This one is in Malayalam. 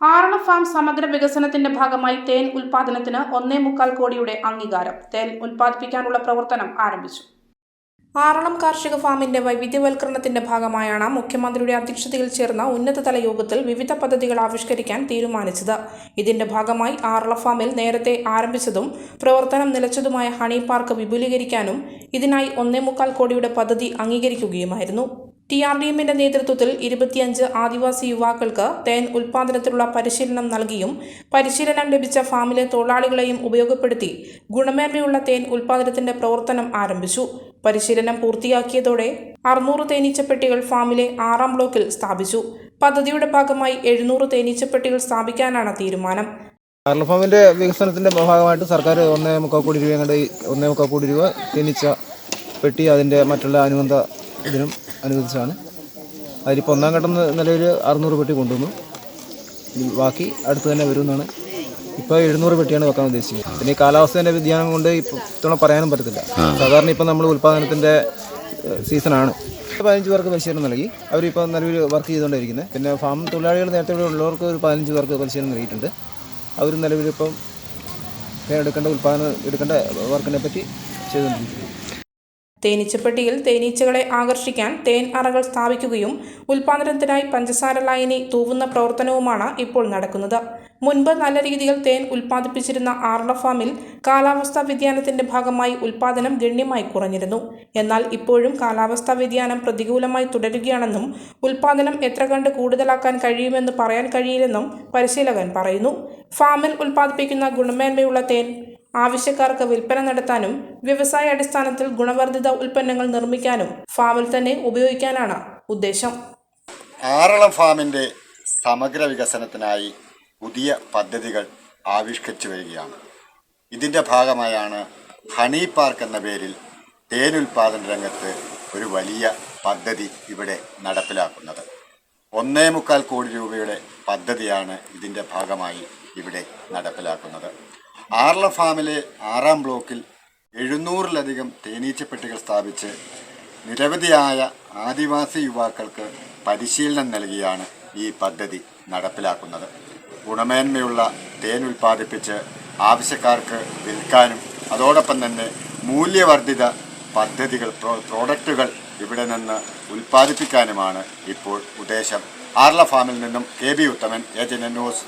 ആറള ഫാം സമഗ്ര വികസനത്തിന്റെ ഭാഗമായി തേൻ ഉൽപാദനത്തിന് ഒന്നേ മുക്കാൽ കോടിയുടെ അംഗീകാരം. തേൻ ഉൽപ്പാദിപ്പിക്കാനുള്ള പ്രവർത്തനം ആരംഭിച്ചു. ആറളം കാർഷിക ഫാമിന്റെ വൈവിധ്യവൽക്കരണത്തിന്റെ ഭാഗമായാണ് മുഖ്യമന്ത്രിയുടെ അധ്യക്ഷതയിൽ ചേർന്ന ഉന്നതതല യോഗത്തിൽ വിവിധ പദ്ധതികൾ ആവിഷ്കരിക്കാൻ തീരുമാനിച്ചത്. ഇതിന്റെ ഭാഗമായി ആറള ഫാമിൽ നേരത്തെ ആരംഭിച്ചതും പ്രവർത്തനം നിലച്ചതുമായ ഹണി പാർക്ക് വിപുലീകരിക്കാനും ഇതിനായി ഒന്നേ മുക്കാൽ കോടിയുടെ പദ്ധതി അംഗീകരിക്കുകയുമായിരുന്നു. ടി ആർ ഡി എമ്മിന്റെ നേതൃത്വത്തിൽ ഇരുപത്തിയഞ്ച് ആദിവാസി യുവാക്കൾക്ക് തേൻ ഉൽപാദനത്തിലുള്ള പരിശീലനം നൽകിയും പരിശീലനം ലഭിച്ച ഫാമിലെ തൊഴിലാളികളെയും ഉപയോഗപ്പെടുത്തി ഗുണമേന്മയുള്ള തേൻ ഉൽപാദനത്തിന്റെ പ്രവർത്തനം ആരംഭിച്ചു. പരിശീലനം പൂർത്തിയാക്കിയതോടെ അറുന്നൂറ് തേനീച്ചപ്പെട്ടികൾ ഫാമിലെ ആറാം ബ്ലോക്കിൽ സ്ഥാപിച്ചു. പദ്ധതിയുടെ ഭാഗമായി എഴുന്നൂറ് തേനീച്ചപ്പെട്ടികൾ സ്ഥാപിക്കാനാണ് തീരുമാനം. ഫാമിന്റെ വികസനത്തിന്റെ ഭാഗമായിട്ട് സർക്കാർ ഒന്നേ മുക്കാൽ കോടി രൂപ ഒന്നേ മുക്കാൽ കോടി രൂപ തേനീച്ച പെട്ടി അതിന്റെ മറ്റുള്ള അനുബന്ധ ഇതിനും അനുവദിച്ചാണ് അതിലിപ്പോൾ ഒന്നാം ഘട്ടം നിലവിൽ അറുന്നൂറ് പെട്ടി കൊണ്ടുവന്നു. ബാക്കി അടുത്ത് തന്നെ വരുമെന്നാണ്. ഇപ്പോൾ എഴുന്നൂറ് പെട്ടിയാണ് വെക്കാൻ ഉദ്ദേശിക്കുന്നത്. പിന്നെ ഈ കാലാവസ്ഥേന്റെ വ്യതിയാനം കൊണ്ട് ഇപ്പോൾ ഇത്തവണ പറയാനും പറ്റത്തില്ല. സാധാരണ ഇപ്പം നമ്മൾ ഉൽപ്പാദനത്തിന്റെ സീസണാണ് പതിനഞ്ച് പേർക്ക് പരിശീലനം നൽകി. അവരിപ്പോൾ നല്ലൊരു വർക്ക് ചെയ്തുകൊണ്ടിരിക്കുന്നത് പിന്നെ ഫാം തൊഴിലാളികൾ നേരത്തെ ഇവിടെ ഉള്ളവർക്ക് ഒരു പതിനഞ്ച് പേർക്ക് പരിശീലനം നൽകിയിട്ടുണ്ട്. അവർ നിലവിലിപ്പം എടുക്കേണ്ട ഉൽപ്പാദനം എടുക്കേണ്ട വർക്കിനെ പറ്റി ചെയ്തുകൊണ്ടിരിക്കുന്നു. തേനീച്ചപ്പെട്ടിയിൽ തേനീച്ചകളെ ആകർഷിക്കാൻ തേൻ അറകൾ സ്ഥാപിക്കുകയും ഉൽപാദനത്തിനായി പഞ്ചസാര ലൈനി തൂവുന്ന പ്രവർത്തനവുമാണ് ഇപ്പോൾ നടക്കുന്നത്. മുൻപ് നല്ല രീതിയിൽ തേൻ ഉൽപ്പാദിപ്പിച്ചിരുന്ന ആർള ഫാമിൽ കാലാവസ്ഥാ വ്യതിയാനത്തിന്റെ ഭാഗമായി ഉൽപാദനം ഗണ്യമായി കുറഞ്ഞിരുന്നു. എന്നാൽ ഇപ്പോഴും കാലാവസ്ഥാ വ്യതിയാനം പ്രതികൂലമായി തുടരുകയാണെന്നും ഉൽപാദനം എത്ര കണ്ട് കൂടുതലാക്കാൻ കഴിയുമെന്ന് പറയാൻ കഴിയില്ലെന്നും പരിശീലകൻ പറയുന്നു. ഫാമിൽ ഉൽപ്പാദിപ്പിക്കുന്ന ഗുണമേന്മയുള്ള തേൻ ആവശ്യക്കാർക്ക് വിൽപ്പന നടത്താനും വ്യവസായ അടിസ്ഥാനത്തിൽ ഗുണവർദ്ധിത ഉൽപ്പന്നങ്ങൾ നിർമ്മിക്കാനും ഫാമിൽ തന്നെ ഉപയോഗിക്കാനാണ് ഉദ്ദേശം. ആറളം ഫാമിന്റെ സമഗ്ര വികസനത്തിനായി പുതിയ പദ്ധതികൾ ആവിഷ്കരിച്ചു വരികയാണ്. ഇതിന്റെ ഭാഗമായാണ് ഹണി പാർക്ക് എന്ന പേരിൽ തേൻ രംഗത്ത് ഒരു വലിയ പദ്ധതി ഇവിടെ നടപ്പിലാക്കുന്നത്. ഒന്നേ മുക്കാൽ കോടി രൂപയുടെ പദ്ധതിയാണ് ഇതിന്റെ ഭാഗമായി ഇവിടെ നടപ്പിലാക്കുന്നത്. ആറളം ഫാമിലെ ആറാം ബ്ലോക്കിൽ എഴുന്നൂറിലധികം തേനീച്ചപ്പെട്ടികൾ സ്ഥാപിച്ച് നിരവധിയായ ആദിവാസി യുവാക്കൾക്ക് പരിശീലനം നൽകിയാണ് ഈ പദ്ധതി നടപ്പിലാക്കുന്നത്. ഗുണമേന്മയുള്ള തേൻ ഉൽപ്പാദിപ്പിച്ച് ആവശ്യക്കാർക്ക് വിൽക്കാനും അതോടൊപ്പം തന്നെ മൂല്യവർദ്ധിത പദ്ധതികൾ പ്രോഡക്റ്റുകൾ ഇവിടെ നിന്ന് ഉൽപ്പാദിപ്പിക്കാനുമാണ് ഇപ്പോൾ ഉദ്ദേശം. ആർല ഫാമിൽ നിന്നും K B Uthaman agent news